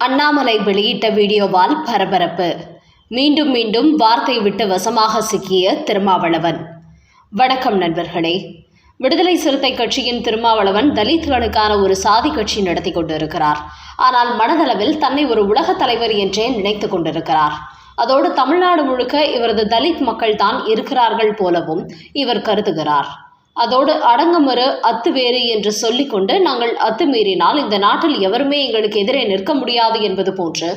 அண்ணாமலை வெளியிட்ட வீடியோவால் பரபரப்பு. மீண்டும் மீண்டும் வார்த்தை விட்டு வசமாக சிக்கிய திருமாவளவன். வணக்கம் நண்பர்களே. விடுதலை சிறுத்தை கட்சியின் திருமாவளவன் தலித்களுக்கான ஒரு சாதி கட்சி நடத்தி கொண்டிருக்கிறார். ஆனால் மனதளவில் தன்னை ஒரு உலகத் தலைவர் என்றே நினைத்து கொண்டிருக்கிறார். அதோடு தமிழ்நாடு முழுக்க இவரது தலித் மக்கள் தான் இருக்கிறார்கள் போலவும் இவர் கருதுகிறார். அதோடு அடங்குமறு அத்துவேறு என்று சொல்லிக்கொண்டு நாங்கள் அத்துமீறினால் இந்த நாட்டில் எவருமே எங்களுக்கு எதிரே நிற்க முடியாது என்பது போன்று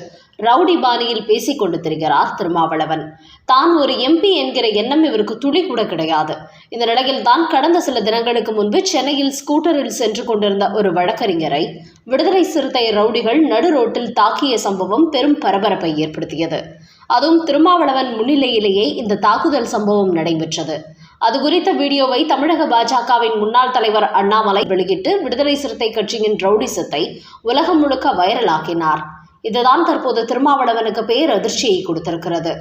ரவுடி பாணியில் பேசிக் கொண்டு திரிகிறார் திருமாவளவன். தான் ஒரு எம்பி என்கிற எண்ணம் இவருக்கு துளி கூட கிடையாது. இந்த நிலையில் தான் கடந்த சில தினங்களுக்கு முன்பு சென்னையில் ஸ்கூட்டரில் சென்று கொண்டிருந்த ஒரு வழக்கறிஞரை விடுதலை சிறுத்தை ரவுடிகள் நடு ரோட்டில் தாக்கிய சம்பவம் பெரும் பரபரப்பை ஏற்படுத்தியது. அதுவும் திருமாவளவன் முன்னிலையிலேயே இந்த தாக்குதல் சம்பவம் நடைபெற்றது. அது குறித்த வீடியோவை தமிழக பாஜகவின் முன்னாள் தலைவர் அண்ணாமலை வெளியிட்டு விடுதலை சிறுத்தை கட்சியின் ரவுடிசத்தை உலகம் முழுக்க வைரலாக்கினார். இதுதான் தற்போது திருமாவளவனுக்கு பேர் அதிர்ச்சியை கொடுத்திருக்கிறது.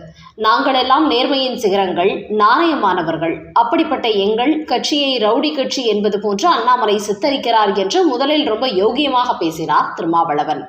நாங்கள் எல்லாம் நேர்மையின் சிகரங்கள் நாணயமானவர்கள். அப்படிப்பட்ட எங்கள் கட்சியை ரவுடி கட்சி என்பது போன்று அண்ணாமலை சித்தரிக்கிறார் என்று முதலில் ரொம்ப யோகியமாக பேசினார் திருமாவளவன்.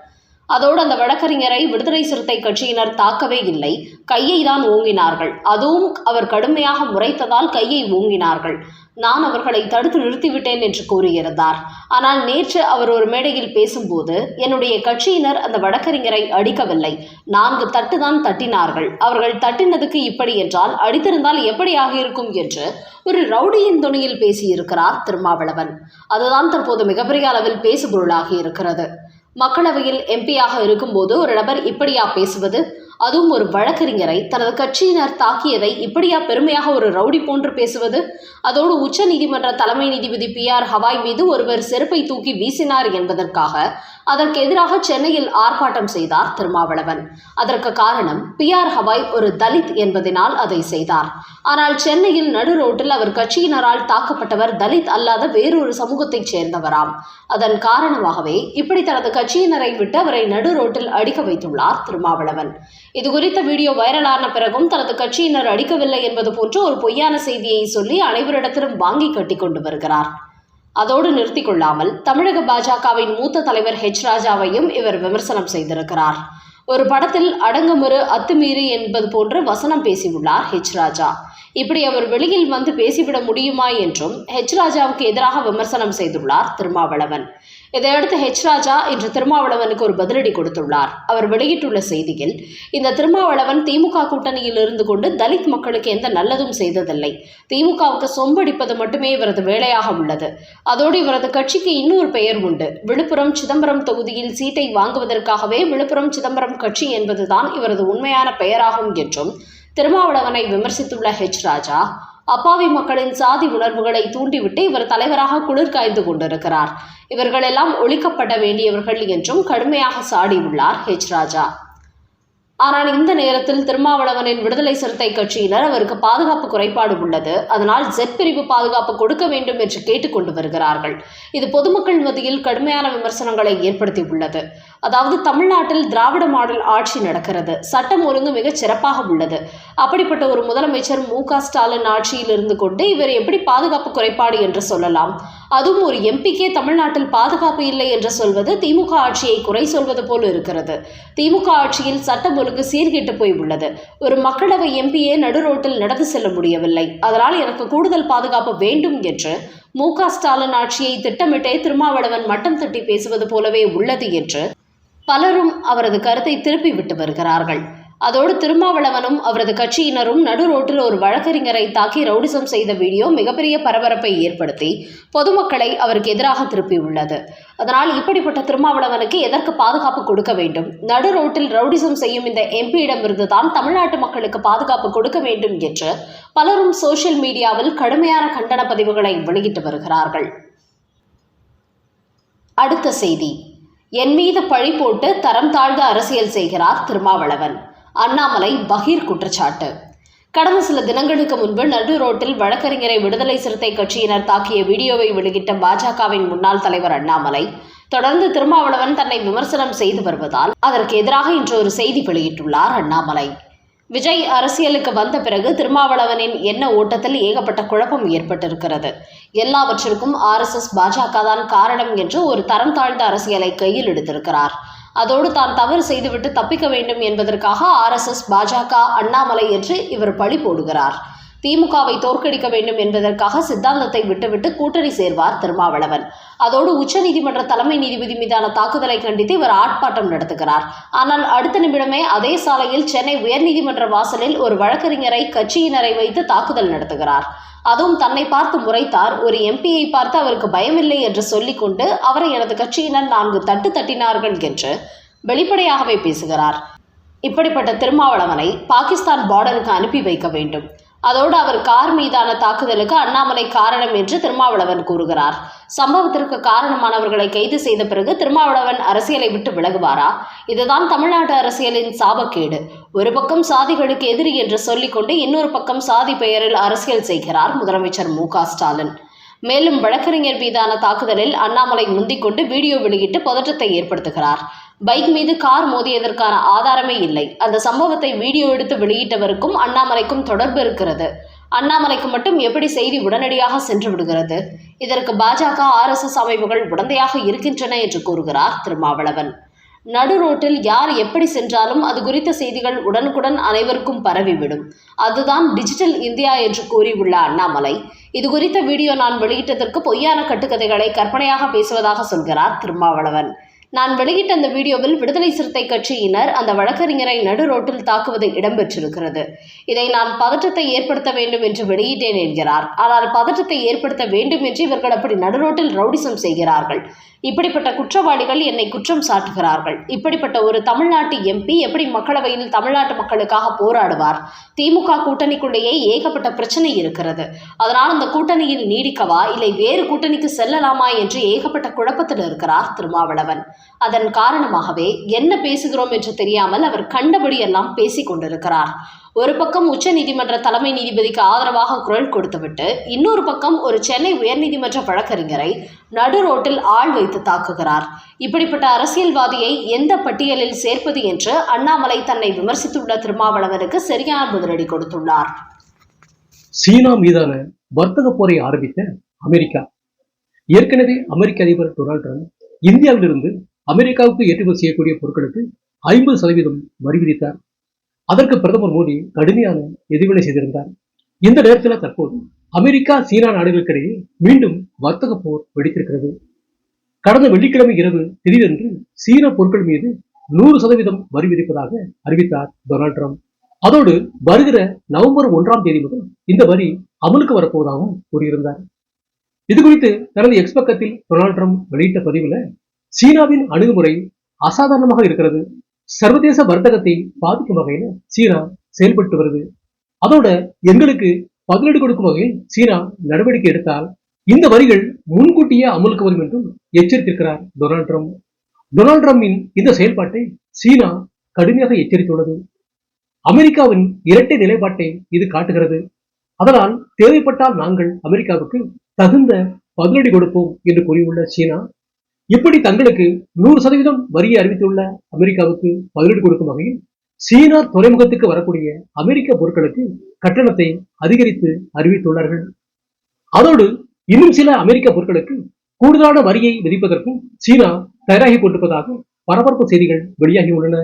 அதோடு அந்த வழக்கறிஞரை விடுதலை சிறுத்தை கட்சியினர் தாக்கவே இல்லை. கையை தான் ஓங்கினார்கள். அதுவும் அவர் கடுமையாக முறைத்ததால் கையை ஓங்கினார்கள். நான் அவர்களை தடுத்து நிறுத்திவிட்டேன் என்று கூறியிருந்தார். ஆனால் நேற்று அவர் ஒரு மேடையில் பேசும்போது என்னுடைய கட்சியினர் அந்த வழக்கறிஞரை அடிக்கவில்லை. நான்கு தட்டு தான் தட்டினார்கள். அவர்கள் தட்டினதுக்கு இப்படி என்றால் அடித்திருந்தால் எப்படி ஆகியிருக்கும்? என்று ஒரு ரவுடியின் துணியில் பேசியிருக்கிறார் திருமாவளவன். அதுதான் தற்போது மிகப்பெரிய அளவில் பேசுபொருளாகி இருக்கிறது மக்களவையில் எம்பியாக இருக்கும்போது ஒரு நபர் இப்படியா பேசுவது? அதுவும் ஒரு வழக்கறிஞரை தனது கட்சியினர் தாக்கியதை இப்படியா பெருமையாக ஒரு ரவுடி போன்று பேசுவது? அதோடு உச்ச நீதிமன்ற தலைமை நீதிபதி பி ஆர் ஹவாய் மீது ஒருவர் செருப்பை தூக்கி வீசினார் என்பதற்காக அதற்கு எதிராக சென்னையில் ஆர்ப்பாட்டம் செய்தார் திருமாவளவன். அதற்கு காரணம் பி ஆர் ஹவாய் ஒரு தலித் என்பதனால் அதை செய்தார். ஆனால் சென்னையில் நடு ரோட்டில் அவர் கட்சியினரால் தாக்கப்பட்டவர் தலித் அல்லாத வேறொரு சமூகத்தைச் சேர்ந்தவராம். அதன் காரணமாகவே இப்படி தனது கட்சியினரை விட்டு அவரை நடு ரோட்டில் அடிக்க வைத்துள்ளார் திருமாவளவன். இது குறித்த வீடியோ வைரலான பிறகும் தனது கட்சியினர் அடிக்கவில்லை என்பது போன்று ஒரு பொய்யான செய்தியை சொல்லி அனைவரிடத்திலும் வாங்கி கட்டி கொண்டு வருகிறார். அதோடு நிறுத்திக் கொள்ளாமல் தமிழக பாஜகவின் மூத்த தலைவர் ஹெச் ராஜாவையும் இவர் விமர்சனம் செய்திருக்கிறார். ஒரு படத்தில் அடங்குமுறு அத்துமீறி என்பது போன்று வசனம் பேசியுள்ளார் ஹெச் ராஜா. இப்படி அவர் வெளியில் வந்து பேசிவிட முடியுமா என்றும் ஹெச் ராஜாவுக்கு எதிராக விமர்சனம் செய்துள்ளார் திருமாவளவன். இதையடுத்து ஹெச் ராஜா இன்று திருமாவளவனுக்கு ஒரு பதிலடி கொடுத்துள்ளார். அவர் வெளியிட்டுள்ள செய்தியில் இந்த திருமாவளவன் திமுக கூட்டணியில் இருந்து கொண்டு தலித் மக்களுக்கு எந்த நல்லதும் செய்ததில்லை. திமுகவுக்கு சொம்படிப்பது மட்டுமே இவரது வேலையாக உள்ளது. அதோடு இவரது கட்சிக்கு இன்னொரு பெயர் உண்டு. விழுப்புரம் சிதம்பரம் தொகுதியில் சீட்டை வாங்குவதற்காகவே விழுப்புரம் சிதம்பரம் கட்சி என்பதுதான் இவரது உண்மையான பெயராகும் என்றும் திருமாவளவனை விமர்சித்துள்ள ஹெச் ராஜா அப்பாவி மக்களின் சாதி உணர்வுகளை தூண்டிவிட்டு இவர் தலைவராக குளிர் காய்ந்து கொண்டிருக்கிறார். இவர்களெல்லாம் ஒழிக்கப்பட வேண்டியவர்கள் என்றும் கடுமையாக சாடியுள்ளார் ஹெச் ராஜா. ஆனால் இந்த நேரத்தில் திருமாவளவனின் விடுதலை சிறுத்தை கட்சியினர் அவருக்கு பாதுகாப்பு குறைபாடு உள்ளது. அதனால் ஜெட் பிரிவு பாதுகாப்பு கொடுக்க வேண்டும் என்று கேட்டுக்கொண்டு வருகிறார்கள். இது பொதுமக்கள் மத்தியில் கடுமையான விமர்சனங்களை ஏற்படுத்தியுள்ளது. அதாவது தமிழ்நாட்டில் திராவிட மாடல் ஆட்சி நடக்கிறது. சட்டம் ஒழுங்கு மிகச் சிறப்பாக உள்ளது. அப்படிப்பட்ட ஒரு முதலமைச்சர் மு க ஸ்டாலின் ஆட்சியில் இருந்து கொண்டு இவர் எப்படி பாதுகாப்பு குறைபாடு என்று சொல்லலாம்? அதுவும் ஒரு எம்பிக்கே தமிழ்நாட்டில் பாதுகாப்பு இல்லை என்று சொல்வது திமுக ஆட்சியை குறை சொல்வது போல் இருக்கிறது. திமுக ஆட்சியில் சட்டம் ஒழுங்கு சீர்கிட்டு போய் உள்ளது. ஒரு மக்களவை எம்பியே நடுரோட்டில் நடந்து செல்ல முடியவில்லை. அதனால் எனக்கு கூடுதல் பாதுகாப்பு வேண்டும் என்று மு ஸ்டாலின் ஆட்சியை திட்டமிட்டே திருமாவளவன் மட்டம் தட்டி பேசுவது போலவே உள்ளது என்று பலரும் அவரது கருத்தை திருப்பி விட்டு வருகிறார்கள். அதோடு திருமாவளவனும் அவரது கட்சியினரும் நடு ரோட்டில் ஒரு வழக்கறிஞரை தாக்கி ரவுடிசம் செய்த வீடியோ மிகப்பெரிய பரபரப்பை ஏற்படுத்தி பொதுமக்களை அவருக்கு எதிராக திருப்பியுள்ளது. அதனால் இப்படிப்பட்ட திருமாவளவனுக்கு எதற்கு பாதுகாப்பு கொடுக்க வேண்டும்? நடு ரோட்டில் ரவுடிசம் செய்யும் இந்த எம்பியிடமிருந்து தான் தமிழ்நாட்டு மக்களுக்கு பாதுகாப்பு கொடுக்க வேண்டும் என்று பலரும் சோசியல் மீடியாவில் கடுமையான கண்டன பதிவுகளை வெளியிட்டு வருகிறார்கள். அடுத்த செய்தி. என் மீது பழி போட்டு தரம் தாழ்ந்த அரசியல் செய்கிறார் திருமாவளவன். அண்ணாமலை பகீர் குற்றச்சாட்டு. கடந்த சில தினங்களுக்கு முன்பு நடு ரோட்டில் வழக்கறிஞரை விடுதலை சிறுத்தை கட்சியினர் தாக்கிய வீடியோவை வெளியிட்ட பாஜகவின் முன்னாள் தலைவர் அண்ணாமலை தொடர்ந்து திருமாவளவன் தன்னை விமர்சனம் செய்து வருவதால் அதற்கு எதிராக இன்று ஒரு செய்தி வெளியிட்டுள்ளார் அண்ணாமலை. விஜய் அரசியலுக்கு வந்த பிறகு திருமாவளவனின் எண்ண ஓட்டத்தில் ஏகப்பட்ட குழப்பம் ஏற்பட்டிருக்கிறது. எல்லாவற்றிற்கும் ஆர்எஸ்எஸ் பாஜக தான் காரணம் என்று ஒரு தரம் தாழ்ந்த அரசியலை கையில் எடுத்திருக்கிறார். அதோடு தான் தவறு செய்துவிட்டு தப்பிக்க வேண்டும் என்பதற்காக ஆர்எஸ்எஸ் பாஜக அண்ணாமலை என்று இவர் பழி போடுகிறார். திமுகவை தோற்கடிக்க வேண்டும் என்பதற்காக சித்தாந்தத்தை விட்டுவிட்டு கூட்டணி சேர்வார் திருமாவளவன். அதோடு உச்சநீதிமன்ற தலைமை நீதிபதி மீதான தாக்குதலை கண்டித்து இவர் ஆர்ப்பாட்டம் நடத்துகிறார். ஆனால் அடுத்த நிமிடமே அதே சாலையில் சென்னை உயர்நீதிமன்ற வாசலில் ஒரு வழக்கறிஞரை கட்சியினரை வைத்து தாக்குதல் நடத்துகிறார். அதுவும் தன்னை பார்த்து முறைத்தார். ஒரு எம்பியை பார்த்து அவருக்கு பயமில்லை என்று சொல்லிக்கொண்டு அவரை எனது கட்சியினர் நான்கு தட்டு தட்டினார்கள் என்று வெளிப்படையாகவே பேசுகிறார். இப்படிப்பட்ட திருமாவளவனை பாகிஸ்தான் பார்டருக்கு அனுப்பி வைக்க வேண்டும். அதோடு அவர் கார் மீதான தாக்குதலுக்கு அண்ணாமலை காரணம் என்று திருமாவளவன் கூறுகிறார். சம்பவத்திற்கு காரணமானவர்களை கைது செய்த பிறகு திருமாவளவன் அரசியலை விட்டு விலகுவாரா? இதுதான் தமிழ்நாட்டு அரசியலின் சாபக்கேடு. ஒரு பக்கம் சாதிகளுக்கு எதிரி என்று சொல்லிக்கொண்டு இன்னொரு பக்கம் சாதி பெயரில் அரசியல் செய்கிறார் முதலமைச்சர் மு ஸ்டாலின். மேலும் வழக்கறிஞர் மீதான தாக்குதலில் அண்ணாமலை முந்திக்கொண்டு வீடியோ வெளியிட்டு பதற்றத்தை ஏற்படுத்துகிறார். பைக் மீது கார் மோதியதற்கான ஆதாரமே இல்லை. அந்த சம்பவத்தை வீடியோ எடுத்து வெளியிட்டவருக்கும் அண்ணாமலைக்கும் தொடர்பு இருக்கிறது. அண்ணாமலைக்கு மட்டும் எப்படி செய்தி உடனடியாக சென்று விடுகிறது? இதற்கு பாஜக ஆர்எஸ்எஸ் அமைப்புகள் உடந்தையாக இருக்கின்றன என்று கூறுகிறார் திருமாவளவன். நடு ரோட்டில் யார் எப்படி சென்றாலும் அது குறித்த செய்திகள் உடனுக்குடன் அனைவருக்கும் பரவிவிடும். அதுதான் டிஜிட்டல் இந்தியா என்று கூறியுள்ள அண்ணாமலை. இது குறித்த வீடியோ நான் வெளியிட்டதற்கு பொய்யான கட்டுக்கதைகளை கற்பனையாக பேசுவதாக சொல்கிறார் திருமாவளவன். நான் வெளியிட்ட அந்த வீடியோவில் விடுதலை சிறுத்தை கட்சியினர் அந்த வழக்கறிஞரை நடு ரோட்டில் தாக்குவது இடம்பெற்றிருக்கிறது இதை நான் பதற்றத்தை ஏற்படுத்த வேண்டும் என்று வெளியிட்டேன் என்கிறார். ஆனால் பதற்றத்தை ஏற்படுத்த வேண்டும் என்று இவர்கள் அப்படி நடுரோட்டில் ரவுடிசம் செய்கிறார்கள். இப்படிப்பட்ட குற்றவாளிகள் என்னை குற்றம் சாட்டுகிறார்கள். இப்படிப்பட்ட ஒரு தமிழ்நாட்டு எம்பி எப்படி மக்களவையில் தமிழ்நாட்டு மக்களுக்காக போராடுவார்? திமுக கூட்டணிக்குள்ளேயே ஏகப்பட்ட பிரச்சனை இருக்கிறது. அதனால் அந்த கூட்டணியில் நீடிக்கவா? இல்லை வேறு கூட்டணிக்கு செல்லலாமா என்று ஏகப்பட்ட குழப்பத்தில் இருக்கிறார் திருமாவளவன். அதன் காரணமாகவே என்ன பேசுகிறோம் என்று தெரியாமல் அவர் கண்டபடியெல்லாம் பேசிக் கொண்டிருக்கிறார். ஒரு பக்கம் உச்ச நீதிமன்ற தலைமை நீதிபதிக்கு ஆதரவாக குரல் கொடுத்துவிட்டு இன்னொரு பக்கம் ஒரு சென்னை உயர்நீதிமன்ற வழக்கறிஞரை நடு ரோட்டில் ஆள் வைத்து தாக்குகிறார். இப்படிப்பட்ட அரசியல்வாதியை எந்த பட்டியலில் சேர்ப்பது என்று அண்ணாமலை தன்னை விமர்சித்துள்ள திருமாவளவனுக்கு சரியான பதிலடி கொடுத்துள்ளார். சீனா மீதான வர்த்தக போரை ஆரம்பித்த அமெரிக்கா. ஏற்கனவே அமெரிக்க அதிபர் டொனால்ட் ட்ரம்ப் இந்தியாவிலிருந்து அமெரிக்காவுக்கு ஏற்றுமதி செய்யக்கூடிய பொருட்களுக்கு ஐம்பது சதவீதம் வரி விதித்தார். அதற்கு பிரதமர் மோடி கடுமையான எதிர்வினை செய்திருந்தார். இந்த நேரத்தில் தற்போது அமெரிக்கா சீனா நாடுகளுக்கிடையே மீண்டும் வர்த்தக போர் வெடித்திருக்கிறது. கடந்த வெள்ளிக்கிழமை இரவு திடீரென்று சீன பொருட்கள் மீது நூறு சதவீதம் வரி விதிப்பதாக அறிவித்தார் டொனால்ட் ட்ரம்ப். அதோடு வருகிற நவம்பர் ஒன்றாம் தேதி முதல் இந்த வரி அமலுக்கு வரப்போவதாகவும் கூறியிருந்தார். இது குறித்து தனது எக்ஸ் பக்கத்தில் டொனால்ட் ட்ரம்ப் வெளியிட்ட பதிவுல சீனாவின் அணுகுமுறை அசாதாரணமாக இருக்கிறது சர்வதேச வர்த்தகத்தை பாதிக்கும் வகையில் சீனா செயல்பட்டு வருது. அதோட எங்களுக்கு பதிலடி கொடுக்கும் வகையில் சீனா நடவடிக்கை எடுத்தால் இந்த வரிகள் முன்கூட்டியே அமலுக்கு வரும் என்றும் எச்சரித்திருக்கிறார் டொனால்ட் ட்ரம்ப். டொனால்ட் ட்ரம்பின் இந்த செயல்பாட்டை சீனா கடுமையாக எச்சரித்துள்ளது. அமெரிக்காவின் இரட்டை நிலைப்பாட்டை இது காட்டுகிறது. அதனால் தேவைப்பட்டால் நாங்கள் அமெரிக்காவுக்கு தகுந்த பதிலடி கொடுப்போம் என்று கூறியுள்ள சீனா இப்படி தங்களுக்கு நூறு சதவீதம் வரியை அறிவித்துள்ள அமெரிக்காவுக்கு பதிலீடு கொடுக்கும் வகையில் சீனா துறைமுகத்துக்கு வரக்கூடிய அமெரிக்க பொருட்களுக்கு கட்டணத்தை அதிகரித்து அறிவித்துள்ளார்கள். அதோடு இன்னும் சில அமெரிக்க பொருட்களுக்கு கூடுதலான வரியை விதிப்பதற்கும் சீனா தயாராகி கொண்டிருப்பதாக பரபரப்பு செய்திகள் வெளியாகியுள்ளன